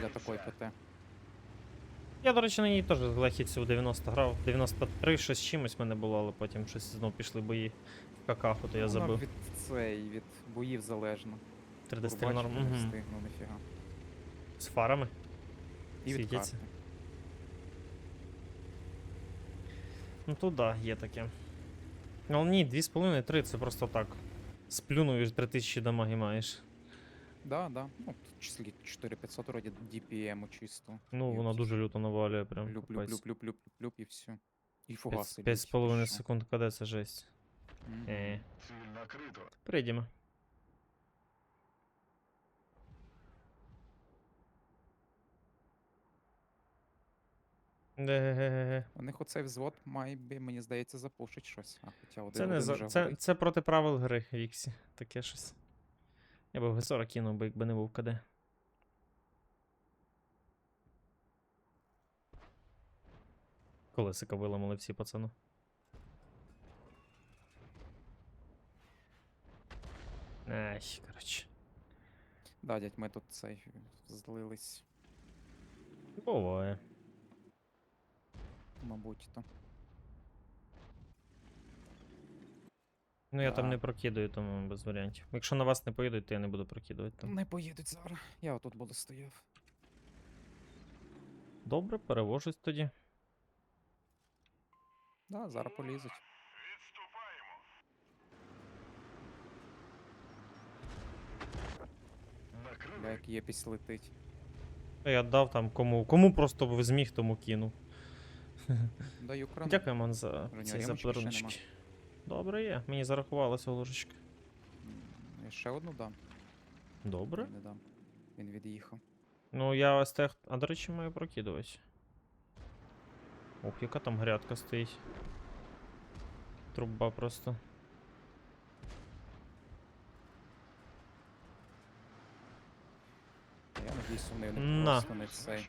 для такої ПТ. Я, до речі, на ній теж легкістю 90 грав. 93 щось чимось в мене було, але потім щось знов пішли бої в какаху, то я Вона забив. від цей, від боїв залежно. 3D стиль Бачите, норм. не встигну, ніфіга. З фарами. І від Світяться. карти. Ну то да, є таке. Ну ні, 2,5-3 це просто так. Сплюнуєш 3000 дамаги маєш. Да, да. Ну, тут числі 4500 вроді DPM чисто. Ну, І вона от дуже люто навалює, прям. Люп, люп, капець. люп, люп, люп, люп, люп, і все. І фугаси. П'ять з лють, половиною що. секунд КД це жесть. Мгм. Е. Ціль накрито. Прийдемо. У них оцей взвод має, би, мені здається, запушить щось. А, хоча один, Це не один за... вже це, горить. це проти правил гри, Віксі. Таке щось. Я би в Гесора кинув би, якби не був КД. Колесика виламали всі пацану. Ай, коротше. Да, дядь, ми тут цей злились, Буває. мабуть, то. Ну я там не прокидаю, тому без варіантів. Якщо на вас не поїдуть, то я не буду прокидувати там. Не поїдуть зараз. Я отут буду стояв. Добре, перевожусь тоді. Да, зараз полізуть. Як єпісь летить. Я дав там кому. Кому просто б зміг, тому кинув. Даю крану. Дякую, ман, за ці за Добре є, мені зарахувалася ложечка. Я ще одну дам. Добре. Не дам. Він від'їхав. Ну я тех. А до речі, маю прокидувати. Ух, яка там грядка стоїть. Труба просто. Я надіюсь, вони не На. просто не цей.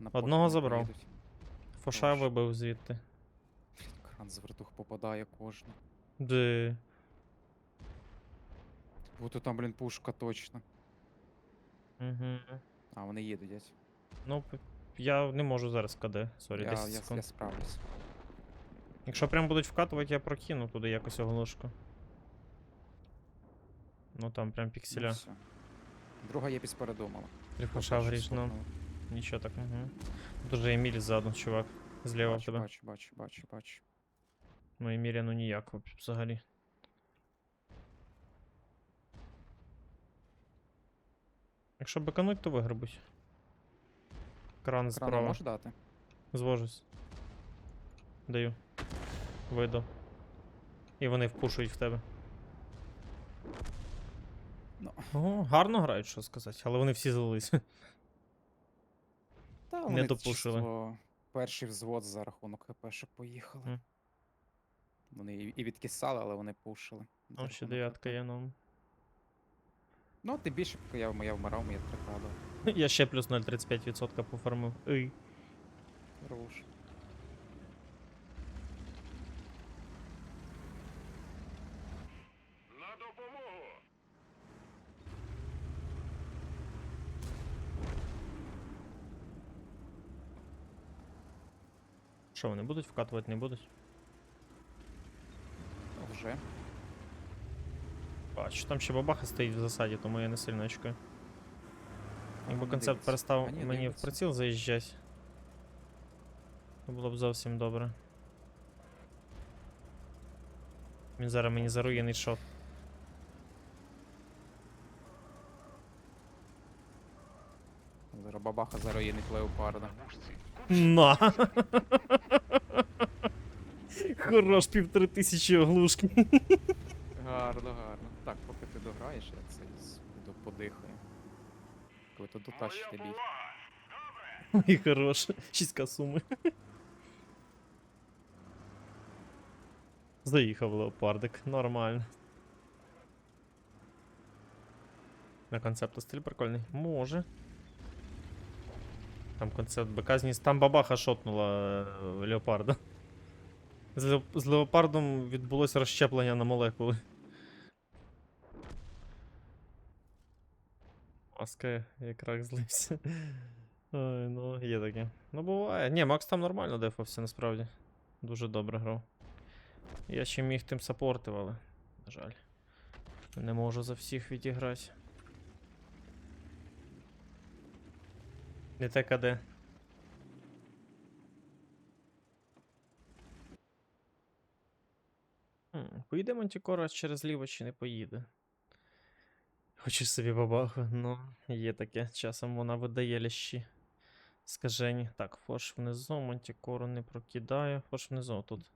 На Одного забрав. поїдуть. Фоша вибив звідти. Кран з вертух попадає кожну. Де. Ото там, блін, пушка точно. Угу. А, вони їдуть, дядь. Ну, я не можу зараз КД. Сорі, Я, 10 я, секунд. я справлюсь. Якщо прям будуть вкатувати, я прокину туди якось оголошку. Ну там прям Ну, пікселя. всё. Друга єпісь передумала. Припушав Першу грішно. стукнула. Нічого так, угу. Дуже Еміль ззаду, чувак. Зліва Бачу, тебе. бачу, бачу, бачу, бачу. Ну Емілія ну ніяк взагалі. Якщо бекануть, то виграбусь. Кран справа. можеш дати? Звожусь. Даю. Вийду. І вони впушують в тебе. Ну. Ого, гарно грають, що сказати, але вони всі злились. Та Не допушили. перший взвод за рахунок ХПшок поїхали. Мгм. Вони і, і відкисали, але вони пушили. Там ще дев'ятка є ну. Ну, ти більше, поки я, я вмирав, мені три падало. Я ще плюс 0,35% пофармив. Ей. Хорош. На допомогу. Що вони будуть вкатувати, не будуть? Ну, Вже. Бачу, там ще бабаха стоїть в засаді, тому я не сильно очкую. Якби вони концепт перестав мені в приціл заїжджати. То було б зовсім добре. Він зараз мені заруєний шот. Зараз бабаха зароїнить леопарда. На! Хорош півтори тисячі оглушки. Гарно, гарно. Так, поки ти дограєш, я це подихаю. Коли то дотащити бій. Ой, хорош. 6к суми. Заїхав леопардик, нормально. На концепту стиль прикольний. Може. Там концепт БК зніс. Там бабаха шотнула е, леопарда. З, леоп- з леопардом відбулося розщеплення на молекули. Маска як рак злився. Ой, ну, є таке. Ну буває. Ні, Макс там нормально дефався, насправді. Дуже добре грав. Я ще міг тим саппортив, але, на жаль. Не можу за всіх відіграти. Не те. Хм, Поїде Мантікора через ліво чи не поїде? Хочу собі бабаху, ну, є таке. Часом вона видає лящі. Скажені. Так, форш внизу, Мантікору не прокидаю. Форш внизу тут.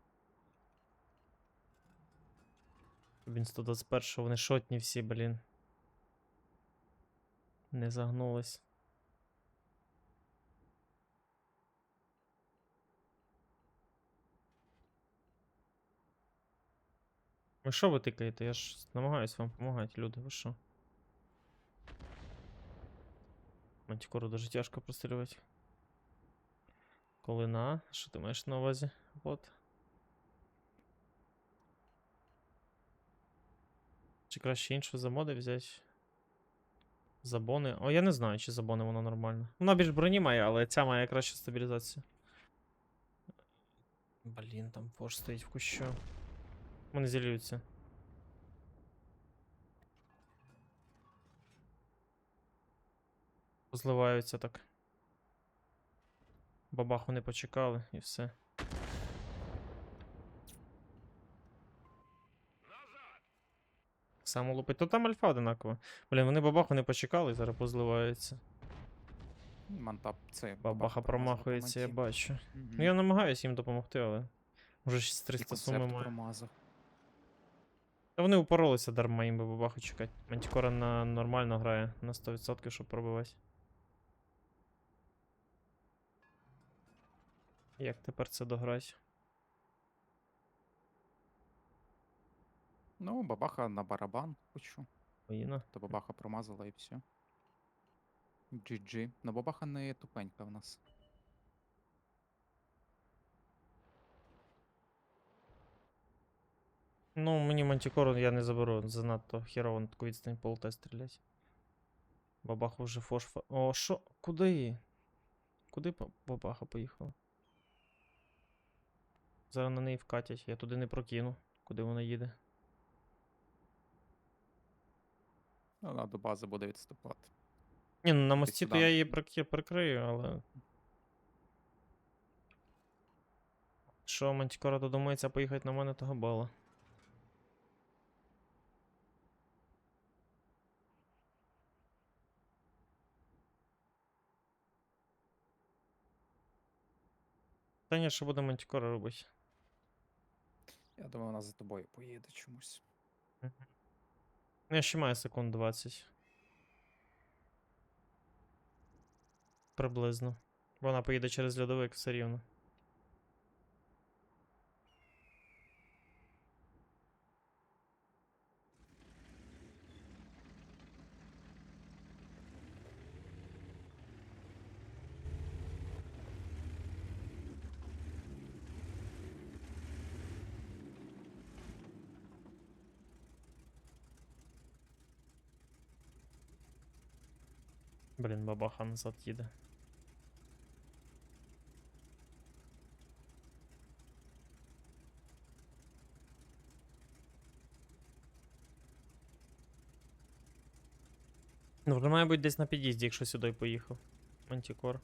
Він 121 вони шотні всі, блін. Не загнулись. Ви що ви тикаєте? Я ж намагаюсь вам допомагати, люди, ви що? Мантикору дуже тяжко прострілювати. Коли на, що ти маєш на увазі? От. Чи краще іншу замоди взяти? Забони. О, я не знаю, чи забони воно нормально. Вона більш броні має, але ця має кращу стабілізацію. Блін, там форш стоїть в кущу. Вони зілюються. Зливаються так. Бабаху не почекали і все. Само лупить. То там альфа одинакова. Блін, вони бабаху не почекали, зараз позливаються. Мантап це. Бабаха промахується, я бачу. Угу. Ну я намагаюся їм допомогти, але. Може 6300 суми має. Та вони упоролися дарма їм би бабаху чекати. Мантікора на нормально грає на 100%, щоб пробивати. Як тепер це дограти? Ну, бабаха на барабан хочу. Поїна. То бабаха промазала і все. GG. Ну бабаха не тупенька в нас. Ну, мені мантікору я не заберу, занадто херово на таку відстань по ЛТ стрілять. Бабаха вже фошфа. О, що? Куди? Куди бабаха поїхала? Зараз на неї вкатять, я туди не прокину, куди вона їде. Ну, Вона до бази буде відступати. Ні, ну на мості то я її прик- прикрию, але. Що Мантікора додумається поїхати на мене, того бала. Та ні, що буде Мантікора робити. Я думаю, вона за тобою поїде чомусь. Ну, Я ще маю секунд 20. Приблизно. Вона поїде через льодовик все рівно. Блін, бабаха назад їде. Ну, вже має десь на під'їзді, якщо сюди поїхав. Мантікор.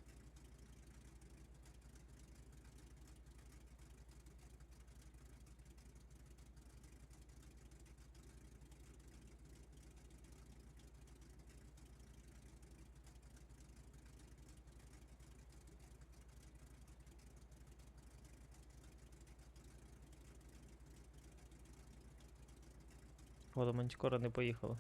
Вода Мантікора не поїхала.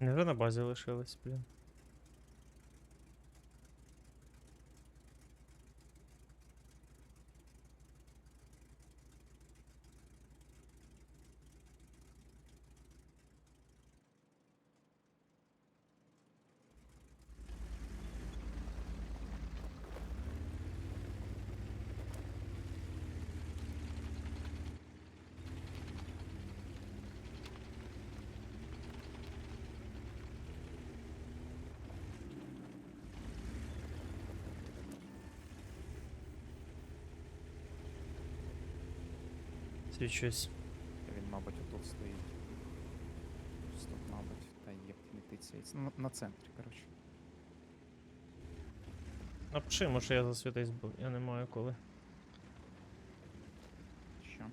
Невже на базі лишилась, блін. Свічусь. Він, мабуть, отут стоїть. Тут, мабуть, та є летиться. На, на центрі, коротше. Напиши, може я засвітись, бо я не маю коли. Що?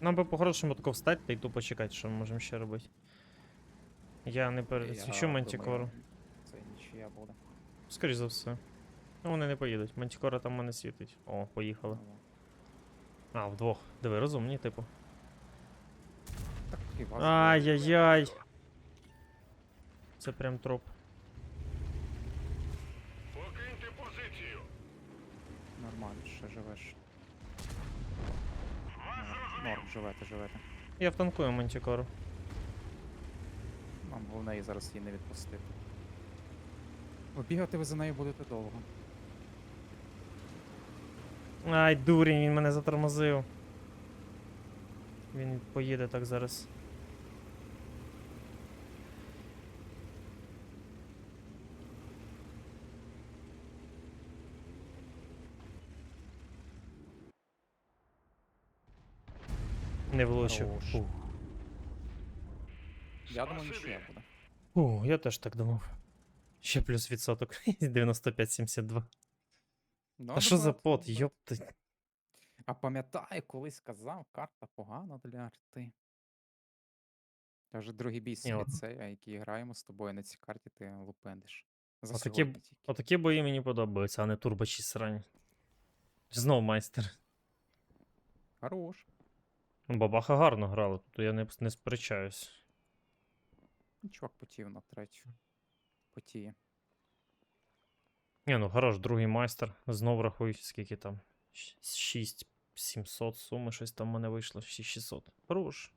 Нам би по-хорошому тако встати та й тупо чекати, що ми можемо ще робити. Я не пересвічу мантікору. Це нічия буде. Скоріше за все. Ну вони не поїдуть. Мантікора там мене світить. О, поїхали. А, вдвох. Диви, розумні, типу. Ай-яй-яй. Це прям троп. Покиньте позицію. нормально, ще живеш. Норм, живете, живете. Я втанкую мантікору. Нам головне її зараз її не відпустити. Бо бігати ви за нею будете довго. Ай, дурень, він мене затормозив. Він поїде так зараз. Не влучив. Хорош. Я думаю, нічия буде. Фу, я теж так думав. Ще плюс відсоток. 95-72. Ну, Та що за пот, йопти. А пам'ятаю, колись казав, карта погана для арти. Та вже другий бій світ цей, а який граємо з тобою на цій карті, ти лупендиш. За Отакі Отакі бої мені подобаються, а не турбочі срані. Знов майстер. Хорош. Бабаха гарно грала, тут я не, не сперечаюсь. Ну, Чувак потів на третю. Потіє. Ні, ну хорош, другий майстер. Знов рахуй, скільки там. 6 700 суми, щось там в мене вийшло. 6600. Хорош.